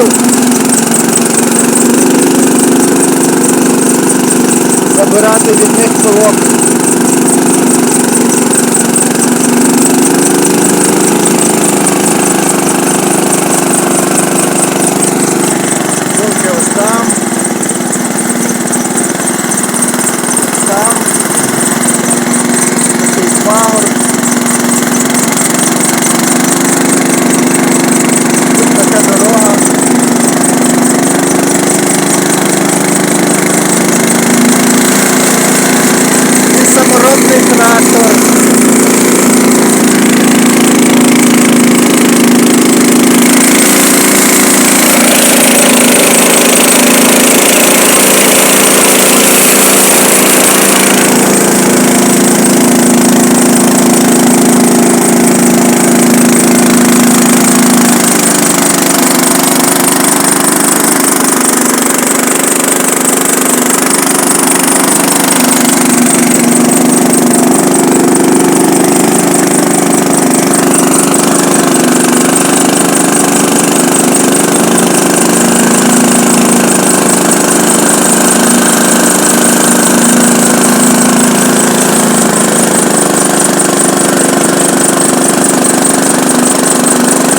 вирішив забирати від них пилок. Вилки ось там. Ось там. Такий пагорб. Тут така дорога. І саморобний трактор.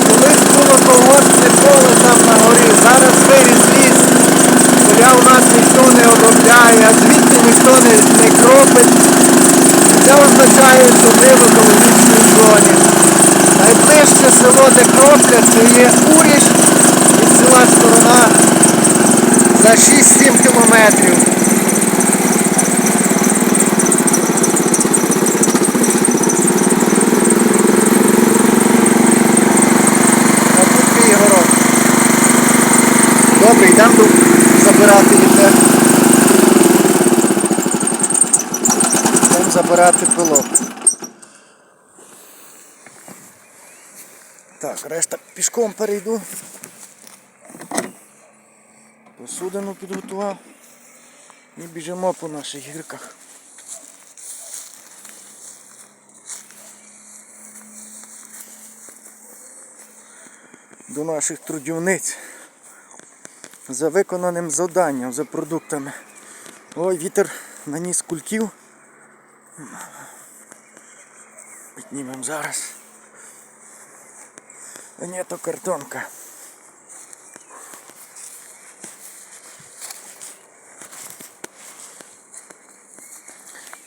Колись було колгоспне поле там на горі, зараз виріс ліс. Поля у нас ніхто не обробляє, а звідти ніхто не, не кропить. Це означає, що ми в екологічній зоні. Кроплять, це є Уріш від села сторона за 6-7 кілометрів. А тут мій город. Добре, йдемо забирати вітер. Йдемо забирати пилок. Так, решта пішком перейду. Посудину підготував. І біжимо по наших гірках. До наших трудівниць за виконаним завданням, за продуктами. Ой, вітер наніс кульків. Піднімемо зараз. То картонка.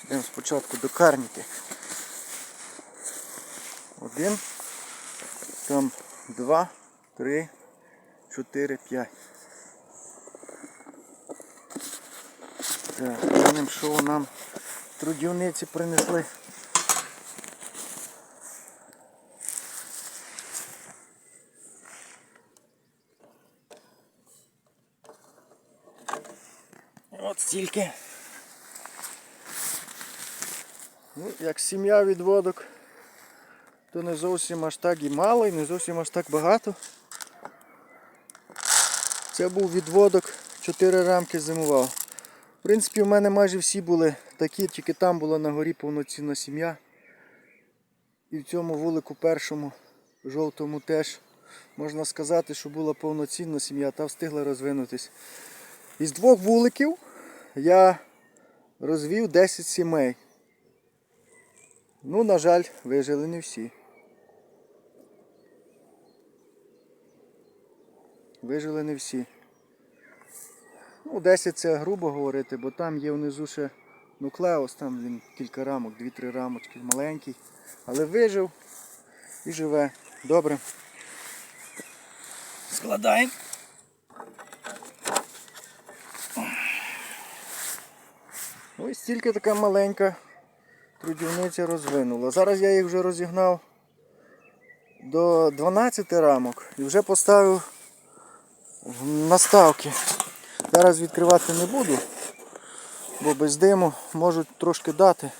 Йдемо спочатку до карніки. Один, там два, три, чотири, п'ять. Так, глянемо, що нам трудівниці принесли. Стільки. Ну, як сім'я відводок, то не зовсім аж так і мало, і не зовсім аж так багато. Це був відводок, 4 рамки зимував. В принципі, в мене майже всі були такі, тільки там була на горі повноцінна сім'я. І в цьому вулику першому, жовтому теж можна сказати, що була повноцінна сім'я, та встигла розвинутись. Із двох вуликів я розвів 10 сімей. Ну, на жаль, вижили не всі. Вижили не всі. Ну, 10 це грубо говорити, бо там є внизу ще нуклеус, там він кілька рамок, 2-3 рамочки, маленький. Але вижив і живе. Добре. Складаємо. Ось тільки така маленька трудівниця розвинула. Зараз я їх вже розігнав до 12 рамок і вже поставив наставки. Зараз відкривати не буду, бо без диму можуть трошки дати.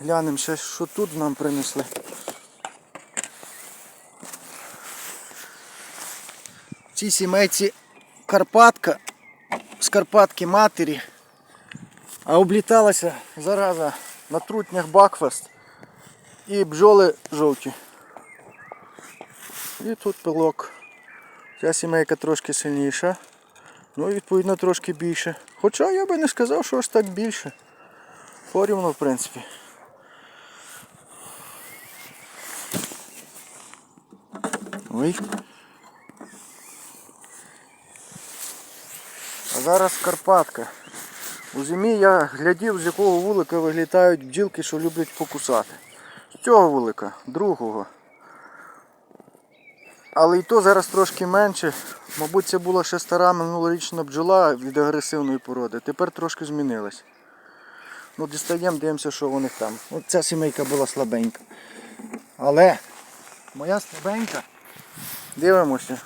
Глянемо ще, що тут нам принесли. Цій сімейці Карпатка з Карпатки матері, а обліталася зараза на трутнях Бакфест і бджоли жовті. І тут пилок Ця сімейка трошки сильніша. Ну і відповідно трошки більше. Хоча я би не сказав, що аж так більше. Порівно, в принципі. Ой. А зараз Карпатка. У зимі я глядів, з якого вулика вилітають бджілки, що люблять покусати. З цього вулика, другого. Але і то зараз трошки менше. Мабуть, це була ще стара минулорічна бджола від агресивної породи. Тепер трошки змінилась. Ну, дістаємо, дивимося, що у них там. От ця сімейка була слабенька. Але моя слабенька, дивимося.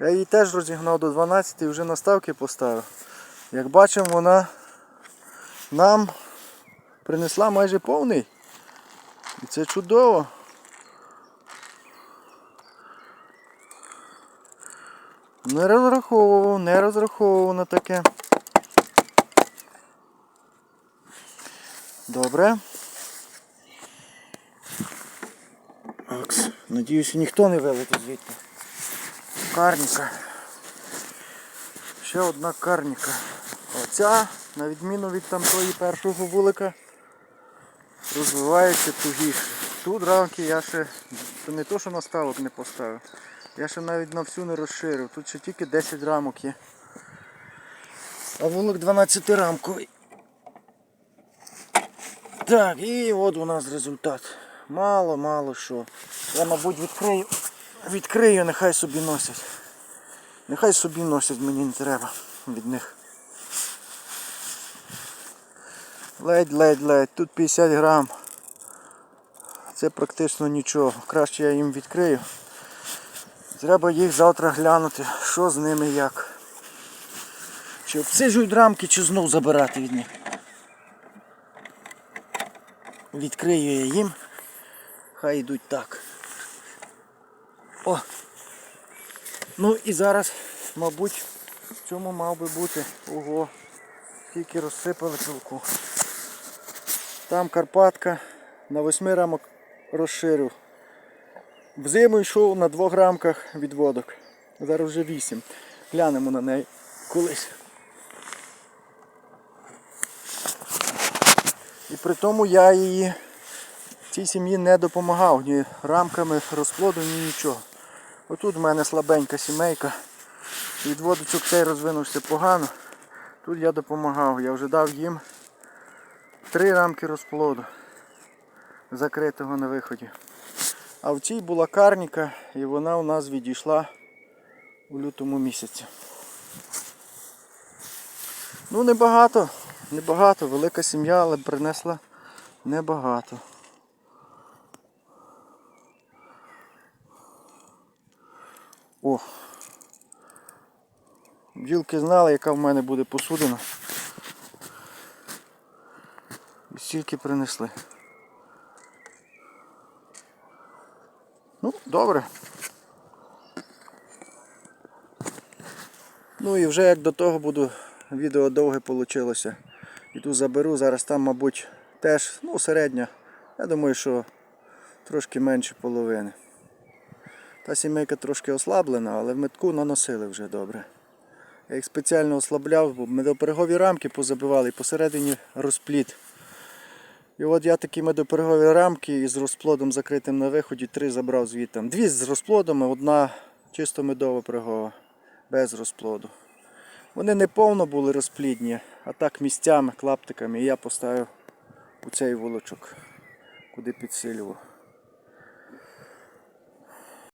Я її теж розігнав до 12 і вже наставки поставив. Як бачимо, вона нам принесла майже повний. І це чудово. Не розраховував, не розраховував на таке. Добре. Акс, надіюся, ніхто не вилетить звідти. Карніка. Ще одна карніка. Оця, на відміну від там тої першого вулика, розвивається тугіше. Тут рамки я ще не то, що наставок не поставив. Я ще навіть на всю не розширив. Тут ще тільки 10 рамок є. А вулик 12 рамковий. Так, і от у нас результат. Мало, мало що. Я, мабуть, відкрию. Відкрию, нехай собі носять. Нехай собі носять, мені не треба від них. Ледь, ледь, ледь. Тут 50 грам. Це практично нічого. Краще я їм відкрию. Треба їх завтра глянути, що з ними як. Чи обсиджують рамки, чи знов забирати від них. Відкрию я їм. Хай йдуть так. О! Ну і зараз, мабуть, в цьому мав би бути. Ого, скільки розсипали пилку. Там Карпатка на 8 рамок розширив. Взиму йшов на 2 рамках відводок. Зараз вже 8. Глянемо на неї колись. І при тому я її цій сім'ї не допомагав ні рамками розплоду, ні нічого. Отут в мене слабенька сімейка. Відводочок цей розвинувся погано. Тут я допомагав. Я вже дав їм три рамки розплоду закритого на виході. А в цій була карніка і вона у нас відійшла у лютому місяці. Ну небагато, небагато, велика сім'я, але принесла небагато. О! Бджілки знали, яка в мене буде посудина. І стільки принесли. Ну, добре. Ну і вже як до того буду, відео довге вийшло. Іду заберу, зараз там, мабуть, теж, ну, середня. Я думаю, що трошки менше половини. Та сімейка трошки ослаблена, але в метку наносили вже добре. Я їх спеціально ослабляв, бо медоперегові рамки позабивали і посередині розпліт. І от я такі медоперегові рамки із розплодом закритим на виході, три забрав звідти. Дві з розплодом, а одна чисто медова перегова, без розплоду. Вони не повно були розплідні, а так місцями, клаптиками. І я поставив у цей вулочок, куди підсилював.